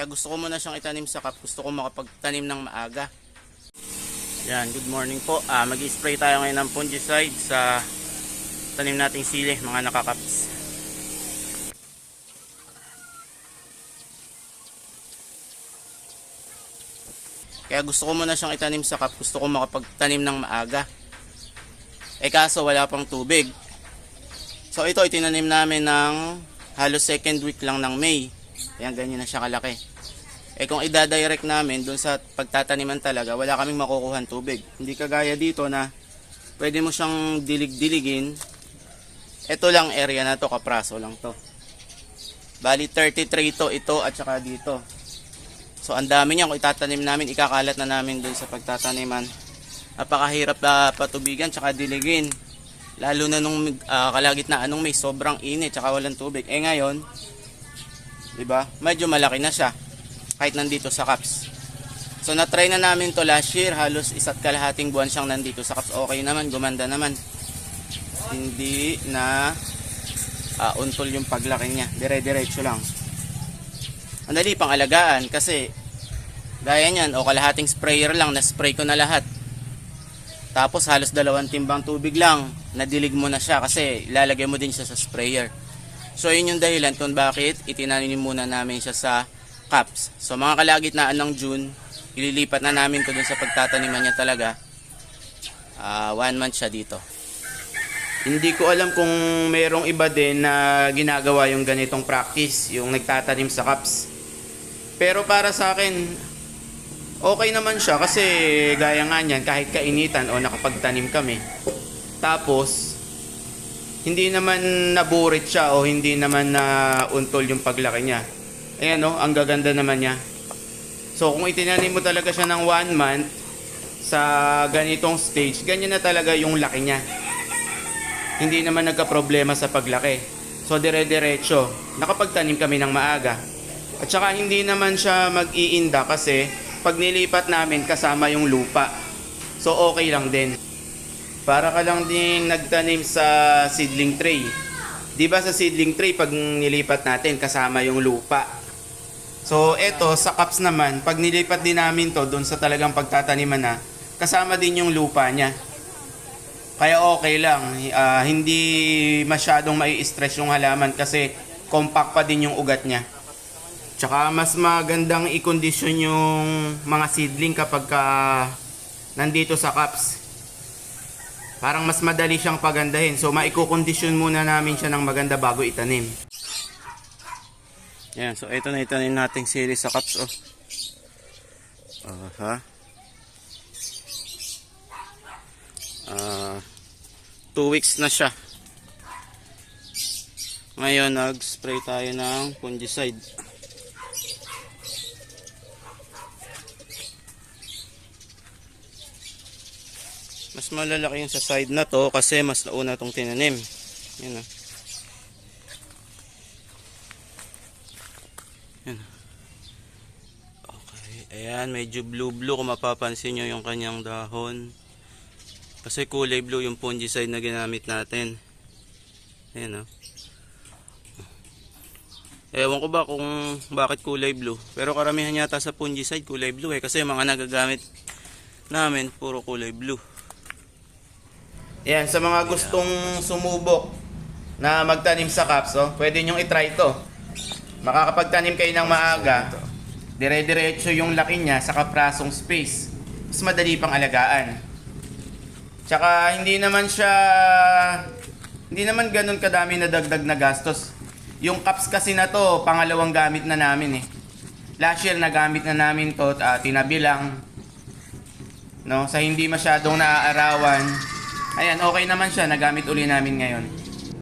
Kaya gusto ko muna siyang itanim sa cup. Gusto ko makapagtanim ng maaga. Yan, good morning po. Ah, mag-spray tayo ngayon ng fungicide sa tanim nating sili, mga nakakaps. Kaya gusto ko muna siyang itanim sa cup. Gusto ko makapagtanim ng maaga. Eh kaso wala pang tubig. So ito itinanim namin ng halos second week lang ng May. Ayan ganyan na siya kalaki. Eh kung ida-direct namin dun sa pagtataniman talaga, wala kaming makukuhan tubig. Hindi kagaya dito na pwede mo siyang dilig-diligin. Ito lang area na to, kapraso lang to. Bali 33 to ito at saka dito. So ang dami niya kung itatanim namin, ikakalat na namin dun sa pagtataniman. Napakahirap na patubigan tsaka diligin. Lalo na nung uh, kalagitnaan nung may sobrang init tsaka walang tubig. Eh ngayon, 'di ba? Medyo malaki na siya kahit nandito sa Caps. So na-try na namin to last year, halos isa't kalahating buwan siyang nandito sa Caps. Okay naman, gumanda naman. Hindi na uh, untol yung paglaki niya. Dire-diretso lang. Ang dali pang alagaan kasi gaya niyan o kalahating sprayer lang na spray ko na lahat. Tapos halos dalawang timbang tubig lang, nadilig mo na siya kasi ilalagay mo din siya sa sprayer. So yun yung dahilan kung bakit itinanim muna namin siya sa cups. So mga kalagitnaan ng June, ililipat na namin to dun sa pagtataniman niya talaga. Ah, one month siya dito. Hindi ko alam kung merong iba din na ginagawa yung ganitong practice, yung nagtatanim sa cups. Pero para sa akin, okay naman siya kasi gaya nga niyan, kahit kainitan o nakapagtanim kami. Tapos, hindi naman naburit siya o hindi naman na untol yung paglaki niya. Ayan o, ang gaganda naman niya. So, kung itinanim mo talaga siya ng one month sa ganitong stage, ganyan na talaga yung laki niya. Hindi naman nagka-problema sa paglaki. So, dire-diretso. Nakapagtanim kami ng maaga. At saka hindi naman siya mag-iinda kasi pag nilipat namin kasama yung lupa. So okay lang din. Para ka lang din nagtanim sa seedling tray. 'Di ba sa seedling tray pag nilipat natin kasama yung lupa. So eto sa cups naman, pag nilipat din namin to doon sa talagang pagtataniman na, kasama din yung lupa niya. Kaya okay lang, Ah, hindi masyadong mai-stress yung halaman kasi compact pa din yung ugat niya. Tsaka mas magandang i-condition yung mga seedling kapag ka nandito sa cups. Parang mas madali siyang pagandahin. So maiko-condition muna namin siya ng maganda bago itanim. Yan, so ito na itanim nating series sa cups oh. Aha. Ah, two weeks na siya. Ngayon nag-spray tayo ng fungicide. Mas malalaki yung sa side na to kasi mas nauna tong tinanim. Yan ah. Okay. Ayan, medyo blue-blue kung mapapansin nyo yung kanyang dahon. Kasi kulay blue yung fungicide na ginamit natin. Ayan ah. Ewan ko ba kung bakit kulay blue. Pero karamihan yata sa fungicide kulay blue eh. Kasi mga nagagamit namin puro kulay blue. Yan, sa mga gustong sumubok na magtanim sa caps, oh, pwede nyo itry to. Makakapagtanim kayo ng maaga, dire-diretso yung laki niya sa kaprasong space. Mas madali pang alagaan. Tsaka hindi naman siya, hindi naman ganun kadami na dagdag na gastos. Yung caps kasi na to, pangalawang gamit na namin eh. Last year nagamit na namin to, uh, tinabi lang. No, sa hindi masyadong naaarawan, Ayan, okay naman siya. Nagamit uli namin ngayon.